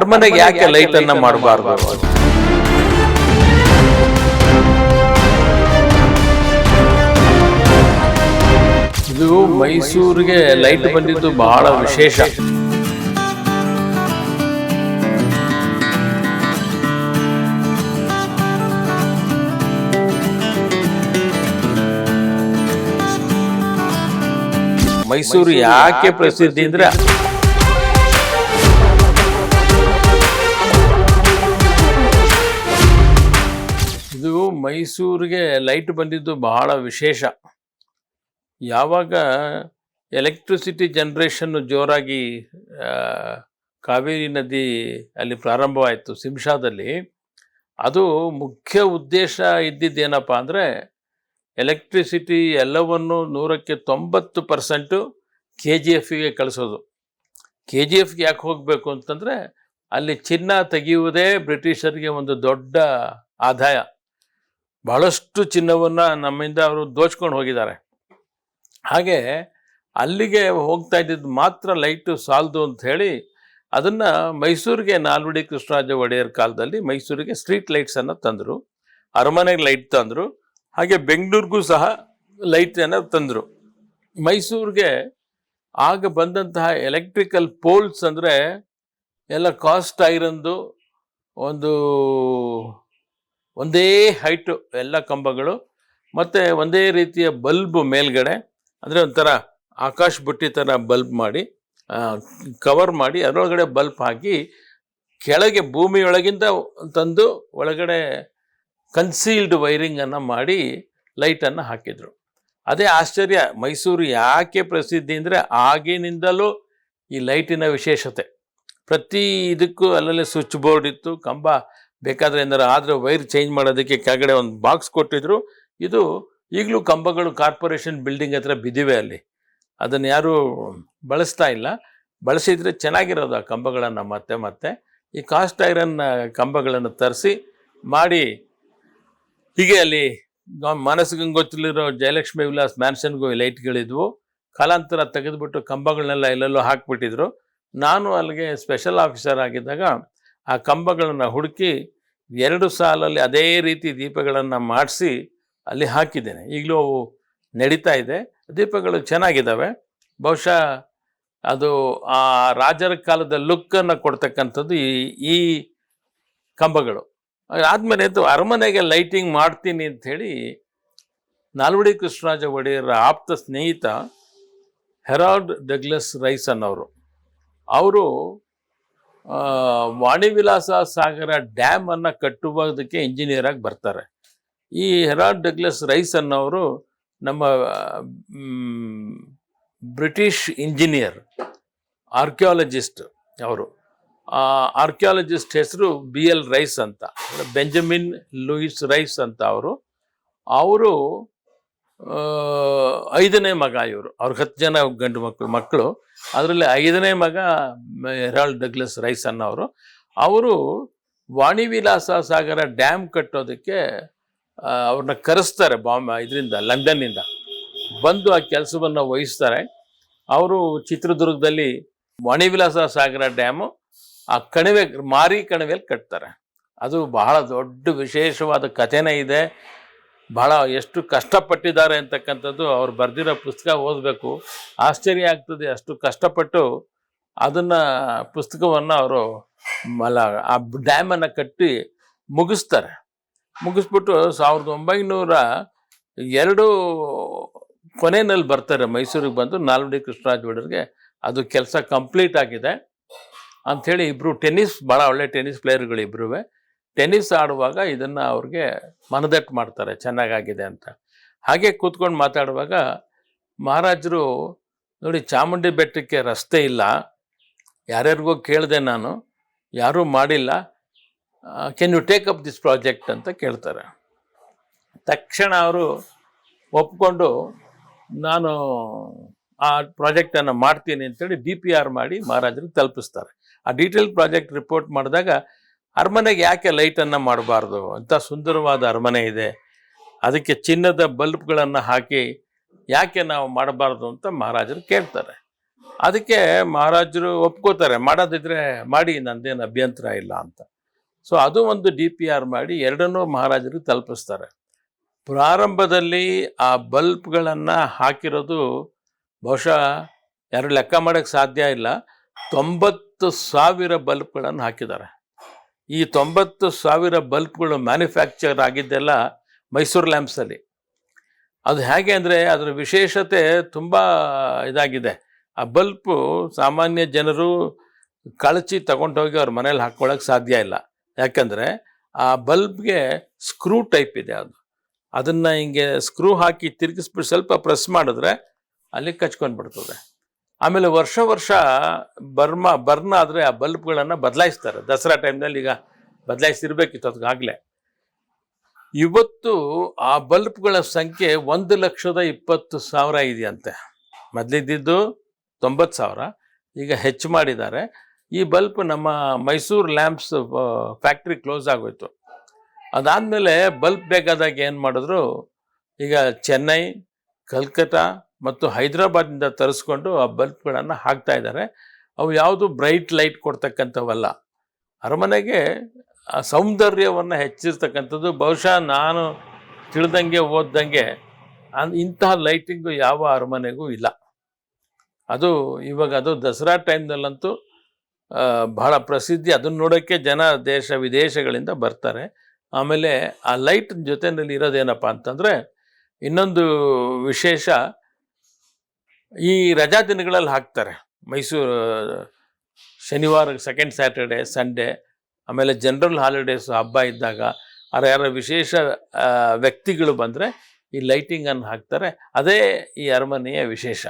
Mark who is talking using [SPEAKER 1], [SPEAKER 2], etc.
[SPEAKER 1] ಅರಮನೆಗೆ ಯಾಕೆ ಲೈಟ್ ಅನ್ನ ಮಾಡಬಾರ್ದು? ಇದು ಮೈಸೂರಿಗೆ ಲೈಟ್ ಬಂದಿದ್ದು ಬಹಳ ವಿಶೇಷ. ಮೈಸೂರು ಯಾಕೆ ಪ್ರಸಿದ್ಧಿ ಅಂದ್ರೆ ಮೈಸೂರಿಗೆ ಲೈಟ್ ಬಂದಿದ್ದು ಬಹಳ ವಿಶೇಷ. ಯಾವಾಗ ಎಲೆಕ್ಟ್ರಿಸಿಟಿ ಜನ್ರೇಷನ್ನು ಜೋರಾಗಿ ಕಾವೇರಿ ನದಿ ಅಲ್ಲಿ ಪ್ರಾರಂಭವಾಯಿತು ಸಿಂಶಾದಲ್ಲಿ ಅದು ಮುಖ್ಯ ಉದ್ದೇಶ ಇದ್ದಿದ್ದೇನಪ್ಪ ಅಂದರೆ ಎಲೆಕ್ಟ್ರಿಸಿಟಿ ಎಲ್ಲವನ್ನು ನೂರಕ್ಕೆ ತೊಂಬತ್ತು ಪರ್ಸೆಂಟು ಕೆ ಜಿ ಎಫ್ಗೆ ಕಳಿಸೋದು. ಕೆ ಜಿ ಎಫ್ಗೆ ಯಾಕೆ ಹೋಗಬೇಕು ಅಂತಂದರೆ, ಅಲ್ಲಿ ಚಿನ್ನ ತೆಗೆಯುವುದೇ ಬ್ರಿಟಿಷರಿಗೆ ಒಂದು ದೊಡ್ಡ ಆದಾಯ. ಬಹಳಷ್ಟು ಚಿನ್ನವನ್ನು ನಮ್ಮಿಂದ ಅವರು ದೋಚ್ಕೊಂಡು ಹೋಗಿದ್ದಾರೆ. ಹಾಗೆ ಅಲ್ಲಿಗೆ ಹೋಗ್ತಾ ಇದ್ದಿದ್ದು ಮಾತ್ರ ಲೈಟು ಸಾಲದು ಅಂತ ಹೇಳಿ ಅದನ್ನು ಮೈಸೂರಿಗೆ ನಾಲ್ವಡಿ ಕೃಷ್ಣರಾಜ ಒಡೆಯರ್ ಕಾಲದಲ್ಲಿ ಮೈಸೂರಿಗೆ ಸ್ಟ್ರೀಟ್ ಲೈಟ್ಸನ್ನು ತಂದರು. ಅರಮನೆಗೆ ಲೈಟ್ ತಂದರು. ಹಾಗೆ ಬೆಂಗಳೂರಿಗೂ ಸಹ ಲೈಟನ್ನು ತಂದರು. ಮೈಸೂರಿಗೆ ಆಗ ಬಂದಂತಹ ಎಲೆಕ್ಟ್ರಿಕಲ್ ಪೋಲ್ಸ್ ಅಂದರೆ ಎಲ್ಲ ಕಾಸ್ಟ್ ಐರನ್ದು ಒಂದು ಒಂದೇ ಹೈಟು ಎಲ್ಲ ಕಂಬಗಳು, ಮತ್ತು ಒಂದೇ ರೀತಿಯ ಬಲ್ಬ್ ಮೇಲ್ಗಡೆ, ಅಂದರೆ ಒಂಥರ ಆಕಾಶ ಬುಟ್ಟಿ ಥರ ಬಲ್ಬ್ ಮಾಡಿ ಕವರ್ ಮಾಡಿ, ಅದರೊಳಗಡೆ ಬಲ್ಬ್ ಹಾಕಿ, ಕೆಳಗೆ ಭೂಮಿಯೊಳಗಿಂದ ತಂದು ಒಳಗಡೆ ಕನ್ಸೀಲ್ಡ್ ವೈರಿಂಗನ್ನು ಮಾಡಿ ಲೈಟನ್ನು ಹಾಕಿದರು. ಅದೇ ಆಶ್ಚರ್ಯ, ಮೈಸೂರು ಯಾಕೆ ಪ್ರಸಿದ್ಧಿ ಅಂದರೆ ಆಗಿನಿಂದಲೂ ಈ ಲೈಟಿನ ವಿಶೇಷತೆ. ಪ್ರತಿ ಇದಕ್ಕೂ ಅಲ್ಲಲ್ಲಿ ಸ್ವಿಚ್ ಬೋರ್ಡ್ ಇತ್ತು, ಕಂಬ ಬೇಕಾದರೆ ಏನಾರ ಆದರೆ ವೈರ್ ಚೇಂಜ್ ಮಾಡೋದಕ್ಕೆ ಕೆಳಗಡೆ ಒಂದು ಬಾಕ್ಸ್ ಕೊಟ್ಟಿದ್ರು. ಇದು ಈಗಲೂ ಕಂಬಗಳು ಕಾರ್ಪೊರೇಷನ್ ಬಿಲ್ಡಿಂಗ್ ಹತ್ರ ಬಿದ್ದಿವೆ ಅಲ್ಲಿ. ಅದನ್ನು ಯಾರೂ ಬಳಸ್ತಾ ಇಲ್ಲ. ಬಳಸಿದರೆ ಚೆನ್ನಾಗಿರೋದು ಆ ಕಂಬಗಳನ್ನು ಮತ್ತೆ ಮತ್ತೆ. ಈ ಕಾಸ್ಟ್ ಐರನ್ ಕಂಬಗಳನ್ನು ತರಿಸಿ ಮಾಡಿ ಹೀಗೆ ಅಲ್ಲಿ ಗ- ಮಾನಸ ಗೊತ್ತಿಲ್ಲಿರೋ ಜಯಲಕ್ಷ್ಮಿ ವಿಲಾಸ್ ಮ್ಯಾನ್ಷನ್ಗೂ ಲೈಟ್ಗಳಿದ್ವು. ಕಾಲಾಂತರ ತೆಗೆದುಬಿಟ್ಟು ಕಂಬಗಳನ್ನೆಲ್ಲ ಎಲ್ಲೆಲ್ಲೋ ಹಾಕ್ಬಿಟ್ಟಿದ್ರು. ನಾನು ಅಲ್ಲಿಗೆ ಸ್ಪೆಷಲ್ ಆಫೀಸರ್ ಆಗಿದ್ದಾಗ ಆ ಕಂಬಗಳನ್ನು ಹುಡುಕಿ ಎರಡು ಸಾಲಲ್ಲಿ ಅದೇ ರೀತಿ ದೀಪಗಳನ್ನು ಮಾಡಿಸಿ ಅಲ್ಲಿ ಹಾಕಿದ್ದೇನೆ. ಈಗಲೂ ಅವು ನಡೀತಾ ಇದೆ. ದೀಪಗಳು ಚೆನ್ನಾಗಿದ್ದಾವೆ. ಬಹುಶಃ ಅದು ಆ ರಾಜರ ಕಾಲದ ಲುಕ್ಕನ್ನು ಕೊಡ್ತಕ್ಕಂಥದ್ದು ಈ ಈ ಕಂಬಗಳು. ಆದಮೇಲೆ ಅದು ಅರಮನೆಗೆ ಲೈಟಿಂಗ್ ಮಾಡ್ತೀನಿ ಅಂತ ಹೇಳಿ ನಾಲ್ವಡಿ ಕೃಷ್ಣರಾಜ ಒಡೆಯರ ಆಪ್ತ ಸ್ನೇಹಿತ ಹೆರಾಲ್ಡ್ ಡಗ್ಲಸ್ ರೈಸ್ ಅವರು ಅವರು ವಾಣಿವಿಲಾಸ ಸಾಗರ ಡ್ಯಾಮ್ ಅನ್ನ ಕಟ್ಟುವುದಕ್ಕೆ ಇಂಜಿನಿಯರ್ ಆಗಿ ಬರ್ತಾರೆ. ಈ ಹೆರಾಲ್ಡ್ ಡಗ್ಲಸ್ ರೈಸ್ ಅನ್ನೋರು ನಮ್ಮ ಬ್ರಿಟಿಷ್ ಇಂಜಿನಿಯರ್ ಆರ್ಕಿಯಾಲಜಿಸ್ಟ್ ಅವರು. ಆರ್ಕಿಯಾಲಜಿಸ್ಟ್ ಹೆಸರು ಬಿ ಎಲ್ ರೈಸ್ ಅಂತ, ಬೆಂಜಮಿನ್ ಲೂಯಿಸ್ ರೈಸ್ ಅಂತ ಅವರು. ಅವರು ಐದನೇ ಮಗ ಇವರು. ಅವ್ರಿಗೆ ಹತ್ತು ಜನ ಗಂಡು ಮಕ್ಕಳು ಮಕ್ಕಳು ಅದರಲ್ಲಿ ಐದನೇ ಮಗ ಹೆರಾಲ್ಡ್ ಡಗ್ಲಸ್ ರೈಸ್ ಅನ್ನೋರು ಅವರು ವಾಣಿವಿಲಾಸ ಸಾಗರ ಡ್ಯಾಮ್ ಕಟ್ಟೋದಕ್ಕೆ ಅವ್ರನ್ನ ಕರೆಸ್ತಾರೆ ಬಾಂಬೆ, ಇದರಿಂದ, ಲಂಡನ್ನಿಂದ. ಬಂದು ಆ ಕೆಲಸವನ್ನು ವಹಿಸ್ತಾರೆ. ಅವರು ಚಿತ್ರದುರ್ಗದಲ್ಲಿ ವಾಣಿವಿಲಾಸ ಸಾಗರ ಡ್ಯಾಮು, ಆ ಕಣಿವೆ, ಮಾರಿ ಕಣಿವೆಯಲ್ಲಿ ಕಟ್ತಾರೆ. ಅದು ಬಹಳ ದೊಡ್ಡ ವಿಶೇಷವಾದ ಕಥೆನೇ ಇದೆ. ಬಹಳ ಎಷ್ಟು ಕಷ್ಟಪಟ್ಟಿದ್ದಾರೆ ಅಂತಕ್ಕಂಥದ್ದು ಅವ್ರು ಬರೆದಿರೋ ಪುಸ್ತಕ ಓದಬೇಕು. ಆಶ್ಚರ್ಯ ಆಗ್ತದೆ ಅಷ್ಟು ಕಷ್ಟಪಟ್ಟು ಅದನ್ನು ಪುಸ್ತಕವನ್ನು ಅವರು ಮಲ ಆ ಡ್ಯಾಮನ್ನು ಕಟ್ಟಿ ಮುಗಿಸ್ತಾರೆ. ಮುಗಿಸ್ಬಿಟ್ಟು ಸಾವಿರದ ಒಂಬೈನೂರ ಎರಡು ಕೊನೆಯಲ್ಲಿ ಬರ್ತಾರೆ ಮೈಸೂರಿಗೆ ಬಂದು ನಾಲ್ವಡಿ ಕೃಷ್ಣರಾಜ ಒಡೆಯರ್ಗೆ ಅದು ಕೆಲಸ ಕಂಪ್ಲೀಟ್ ಆಗಿದೆ. ಅಂಥೇಳಿ ಇಬ್ಬರು ಟೆನ್ನಿಸ್ ಭಾಳ ಒಳ್ಳೆ ಟೆನ್ನಿಸ್ ಪ್ಲೇಯರ್ಗಳು ಇಬ್ಬರೂ ಟೆನ್ನಿಸ್ ಆಡುವಾಗ ಇದನ್ನು ಅವ್ರಿಗೆ ಮನದಟ್ಟು ಮಾಡ್ತಾರೆ, ಚೆನ್ನಾಗಾಗಿದೆ ಅಂತ. ಹಾಗೆ ಕೂತ್ಕೊಂಡು ಮಾತಾಡುವಾಗ ಮಹಾರಾಜರು, ನೋಡಿ ಚಾಮುಂಡಿ ಬೆಟ್ಟಕ್ಕೆ ರಸ್ತೆ ಇಲ್ಲ. ಯಾರ್ಯಾರಿಗೋ ಕೇಳಿದೆ ನಾನು, ಯಾರೂ ಮಾಡಿಲ್ಲ. Can you take up this project ಅಂತ ಕೇಳ್ತಾರೆ. ತಕ್ಷಣ ಅವರು ಒಪ್ಕೊಂಡು, ನಾನು ಆ ಪ್ರಾಜೆಕ್ಟನ್ನು ಮಾಡ್ತೀನಿ ಅಂತೇಳಿ ಬಿ ಪಿ ಆರ್ ಮಾಡಿ ಮಹಾರಾಜರಿಗೆ ತಲುಪಿಸ್ತಾರೆ. ಆ ಡೀಟೇಲ್ ಪ್ರಾಜೆಕ್ಟ್ ರಿಪೋರ್ಟ್ ಮಾಡಿದಾಗ ಅರಮನೆಗೆ ಯಾಕೆ ಲೈಟನ್ನು ಮಾಡಬಾರ್ದು? ಅಂತ ಸುಂದರವಾದ ಅರಮನೆ ಇದೆ. ಅದಕ್ಕೆ ಚಿನ್ನದ ಬಲ್ಬ್ಗಳನ್ನು ಹಾಕಿ ಯಾಕೆ ನಾವು ಮಾಡಬಾರ್ದು ಅಂತ ಮಹಾರಾಜರು ಕೇಳ್ತಾರೆ. ಅದಕ್ಕೆ ಮಹಾರಾಜರು ಒಪ್ಕೋತಾರೆ, ಮಾಡೋದಿದ್ರೆ ಮಾಡಿ, ನಂದೇನು ಅಭ್ಯಂತರ ಇಲ್ಲ ಅಂತ. ಸೊ ಅದು ಒಂದು ಡಿ ಪಿ ಆರ್ ಮಾಡಿ ಎರಡನ್ನೂ ಮಹಾರಾಜರಿಗೆ ತಲುಪಿಸ್ತಾರೆ. ಪ್ರಾರಂಭದಲ್ಲಿ ಆ ಬಲ್ಬ್ಗಳನ್ನು ಹಾಕಿರೋದು ಬಹುಶಃ ಯಾರು ಲೆಕ್ಕ ಮಾಡೋಕ್ಕೆ ಸಾಧ್ಯ ಇಲ್ಲ. ತೊಂಬತ್ತು ಸಾವಿರ ಬಲ್ಬ್ಗಳನ್ನು ಹಾಕಿದ್ದಾರೆ. ಈ ತೊಂಬತ್ತು ಸಾವಿರ ಬಲ್ಬ್ಗಳು ಮ್ಯಾನುಫ್ಯಾಕ್ಚರ್ ಆಗಿದ್ದೆಲ್ಲ ಮೈಸೂರು ಲ್ಯಾಂಪ್ಸಲ್ಲಿ. ಅದು ಹೇಗೆ ಅಂದರೆ ಅದರ ವಿಶೇಷತೆ ತುಂಬ ಇದಾಗಿದೆ. ಆ ಬಲ್ಪು ಸಾಮಾನ್ಯ ಜನರು ಕಳಚಿ ತಗೊಂಡೋಗಿ ಅವ್ರ ಮನೇಲಿ ಹಾಕ್ಕೊಳ್ಳೋಕೆ ಸಾಧ್ಯ ಇಲ್ಲ. ಯಾಕಂದರೆ ಆ ಬಲ್ಬ್ಗೆ ಸ್ಕ್ರೂ ಟೈಪ್ ಇದೆ ಅದು. ಅದನ್ನು ಹಿಂಗೆ ಸ್ಕ್ರೂ ಹಾಕಿ ತಿರುಗಿಸ್ಬಿಟ್ಟು ಸ್ವಲ್ಪ ಪ್ರೆಸ್ ಮಾಡಿದ್ರೆ ಅಲ್ಲಿ ಕಚ್ಕೊಂಡ್ಬಿಡ್ತದೆ. ಆಮೇಲೆ ವರ್ಷ ವರ್ಷ ಬರ್ಮ, ಬರ್ನ್ ಆದರೆ ಆ ಬಲ್ಬ್ಗಳನ್ನು ಬದಲಾಯಿಸ್ತಾರೆ. ದಸರಾ ಟೈಮ್ನಲ್ಲಿ ಈಗ ಬದಲಾಯಿಸಿರ್ಬೇಕಿತ್ತು ಅದಕ್ಕಾಗಲೇ ಇವತ್ತು ಆ ಬಲ್ಬ್ಗಳ ಸಂಖ್ಯೆ ಒಂದು ಲಕ್ಷದ ಇಪ್ಪತ್ತು ಸಾವಿರ ಇದೆಯಂತೆ. ಮೊದಲಿದ್ದಿದ್ದು ತೊಂಬತ್ತು ಸಾವಿರ, ಈಗ ಹೆಚ್ಚು ಮಾಡಿದ್ದಾರೆ. ಈ ಬಲ್ಬ್ ನಮ್ಮ ಮೈಸೂರು ಲ್ಯಾಂಪ್ಸ್ ಫ್ಯಾಕ್ಟ್ರಿ ಕ್ಲೋಸ್ ಆಗೋಯ್ತು. ಅದಾದಮೇಲೆ ಬಲ್ಬ್ ಬೇಕಾದಾಗ ಏನು ಮಾಡಿದ್ರು, ಈಗ ಚೆನ್ನೈ ಕಲ್ಕತ್ತಾ ಮತ್ತು ಹೈದರಾಬಾದಿಂದ ತರಿಸ್ಕೊಂಡು ಆ ಬಲ್ಬ್ಗಳನ್ನು ಹಾಕ್ತಾ ಇದ್ದಾರೆ. ಅವು ಯಾವುದು ಬ್ರೈಟ್ ಲೈಟ್ ಕೊಡ್ತಕ್ಕಂಥವಲ್ಲ. ಅರಮನೆಗೆ ಆ ಸೌಂದರ್ಯವನ್ನು ಹೆಚ್ಚಿರ್ತಕ್ಕಂಥದ್ದು. ಬಹುಶಃ ನಾನು ತಿಳಿದಂಗೆ ಓದ್ದಂಗೆ ಅನ್- ಇಂತಹ ಲೈಟಿಂಗು ಯಾವ ಅರಮನೆಗೂ ಇಲ್ಲ. ಅದು ಇವಾಗ ಅದು ದಸರಾ ಟೈಮ್ನಲ್ಲಂತೂ ಬಹಳ ಪ್ರಸಿದ್ಧಿ. ಅದನ್ನು ನೋಡೋಕ್ಕೆ ಜನ ದೇಶ ವಿದೇಶಗಳಿಂದ ಬರ್ತಾರೆ. ಆಮೇಲೆ ಆ ಲೈಟ್ ಜೊತೆಯಲ್ಲಿ ಇರೋದೇನಪ್ಪ ಅಂತಂದರೆ ಇನ್ನೊಂದು ವಿಶೇಷ, ಈ ರಜಾ ದಿನಗಳಲ್ಲಿ ಹಾಕ್ತಾರೆ. ಮೈಸೂರು, ಶನಿವಾರ ಸೆಕೆಂಡ್ ಸ್ಯಾಟರ್ಡೆ ಸಂಡೇ ಆಮೇಲೆ ಜನರಲ್ ಹಾಲಿಡೇಸ್ ಹಬ್ಬ ಇದ್ದಾಗ ಅದರ ಯಾರ ವಿಶೇಷ ವ್ಯಕ್ತಿಗಳು ಬಂದರೆ ಈ ಲೈಟಿಂಗನ್ನು ಹಾಕ್ತಾರೆ. ಅದೇ ಈ ಅರಮನೆಯ ವಿಶೇಷ.